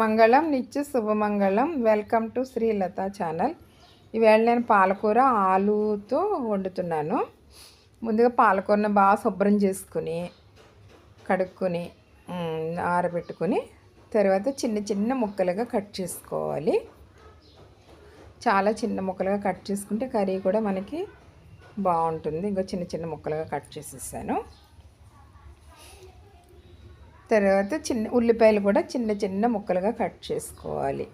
మంగళం నిత్య శుభమంగళం. వెల్కమ్ టు శ్రీలత ఛానల్ ఈవేళ నేను పాలకూర ఆలుతో వండుతున్నాను. ముందుగా పాలకూరను బాగా శుభ్రం చేసుకుని కడుక్కొని ఆరబెట్టుకుని తర్వాత చిన్న చిన్న ముక్కలుగా కట్ చేసుకోవాలి. చాలా చిన్న ముక్కలుగా కట్ చేసుకుంటే కర్రీ కూడా మనకి బాగుంటుంది. ఇంకా చిన్న చిన్న ముక్కలుగా కట్ చేసేసాను. తర్వాత చిన్న ఉల్లిపాయలు కూడా చిన్న చిన్న ముక్కలుగా కట్ చేసుకోవాలి.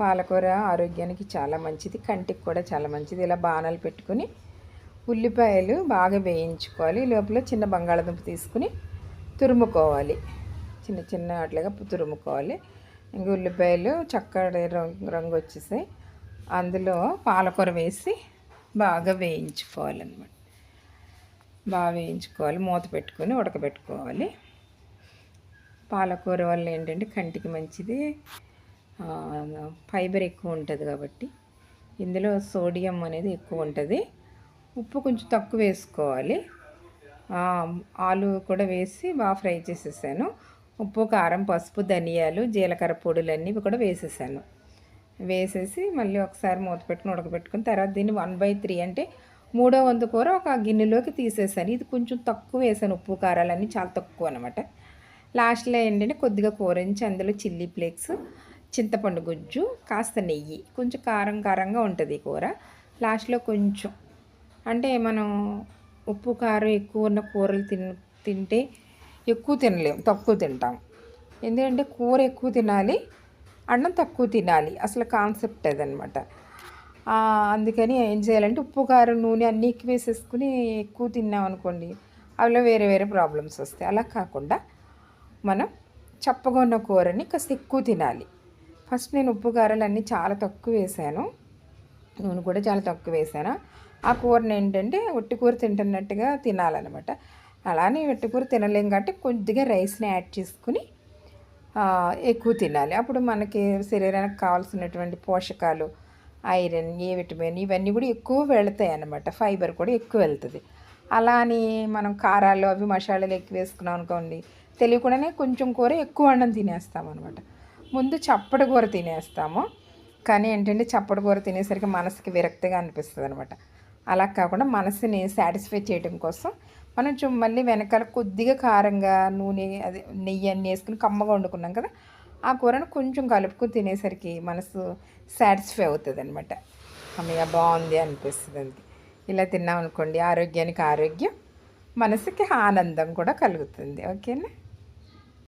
పాలకూర ఆరోగ్యానికి చాలా మంచిది కంటికి కూడా చాలా మంచిది. ఇలా బాణాలు పెట్టుకుని ఉల్లిపాయలు బాగా వేయించుకోవాలి. లోపల చిన్న బంగాళదుంప తీసుకుని తురుముకోవాలి. చిన్న చిన్న అట్లాగా తురుముకోవాలి. ఇంకా ఉల్లిపాయలు చక్కటి రంగు రంగు వచ్చేసాయి. అందులో పాలకూర వేసి బాగా వేయించుకోవాలన్నమాట. బాగా వేయించుకోవాలి. మూత పెట్టుకొని ఉడకబెట్టుకోవాలి. పాలకూర వల్ల ఏంటంటే కంటికి మంచిది. ఫైబర్ ఎక్కువ ఉంటుంది కాబట్టి ఇందులో సోడియం అనేది ఎక్కువ ఉంటుంది. ఉప్పు కొంచెం తక్కువ వేసుకోవాలి. ఆలు కూడా వేసి బాగా ఫ్రై చేసేసాను. ఉప్పు కారం పసుపు ధనియాలు జీలకర్ర పొడులు అన్నీ కూడా వేసేసాను. వేసేసి మళ్ళీ ఒకసారి మూత పెట్టుకుని ఉడకబెట్టుకుని తర్వాత దీన్ని వన్ బై త్రీ అంటే మూడో వంతు కూర ఒక గిన్నెలోకి తీసేసాను. ఇది కొంచెం తక్కువ వేసాను. ఉప్పు కారాలన్నీ చాలా తక్కువ అనమాట లాస్ట్లో ఏంటంటే కొద్దిగా కూరించి అందులో చిల్లీ ఫ్లేక్స్ చింతపండు గుజ్జు కాస్త నెయ్యి. కొంచెం కారం కారంగా ఉంటుంది కూర. లాస్ట్లో కొంచెం అంటే మనం ఉప్పు కారం ఎక్కువ ఉన్న కూరలు తిన్ తింటే ఎక్కువ తినలేము తక్కువ తింటాం. ఎందుకంటే కూర ఎక్కువ తినాలి అన్నం తక్కువ తినాలి. అసలు కాన్సెప్ట్ అదనమాట. అందుకని ఏం చేయాలంటే ఉప్పు కారం నూనె అన్నీ ఎక్కువ వేసేసుకుని ఎక్కువ తిన్నాం అనుకోండి అవిలో వేరే వేరే ప్రాబ్లమ్స్ వస్తాయి. అలా కాకుండా మనం చప్పగా ఉన్న కూరని కాస్త ఎక్కువ తినాలి. ఫస్ట్ నేను ఉప్పు కారాలన్నీ చాలా తక్కువ వేసాను. నూనె కూడా చాలా తక్కువ వేసాను. ఆ కూరని ఏంటంటే ఒట్టి కూర తింటున్నట్టుగా తినాలన్నమాట. అలానే ఒట్టి కూర తినలేం కాబట్టి కొద్దిగా రైస్ని యాడ్ చేసుకుని ఎక్కువ తినాలి. అప్పుడు మనకి శరీరానికి కావాల్సినటువంటి పోషకాలు ఐరన్ ఏ విటమిన్ ఇవన్నీ కూడా ఎక్కువ వెళతాయి అన్నమాట ఫైబర్ కూడా ఎక్కువ వెళ్తుంది. అలా అని మనం కారాలు అవి మసాలాలు ఎక్కువ వేసుకున్నాం అనుకోండి తెలియకుండానే కొంచెం కూర ఎక్కువ అన్నం తినేస్తాం అనమాట ముందు చప్పటి కూర తినేస్తాము. కానీ ఏంటంటే చప్పటి కూర తినేసరికి మనసుకి విరక్తిగా అనిపిస్తుంది అనమాట అలా కాకుండా మనసుని సాటిస్ఫై చేయడం కోసం మనం మళ్ళీ వెనకాల కొద్దిగా కారంగా నూనె అదే నెయ్యి అన్నీ వేసుకుని కమ్మగా వండుకున్నాం కదా ఆ కూరను కొంచెం కలుపుకుని తినేసరికి మనసు సాటిస్ఫై అవుతుంది అనమాట అమ్మయ్య బాగుంది అనిపిస్తుంది అది ఇలా తిన్నాం అనుకోండి ఆరోగ్యానికి ఆరోగ్యం మనసుకి ఆనందం కూడా కలుగుతుంది. ఓకేనా?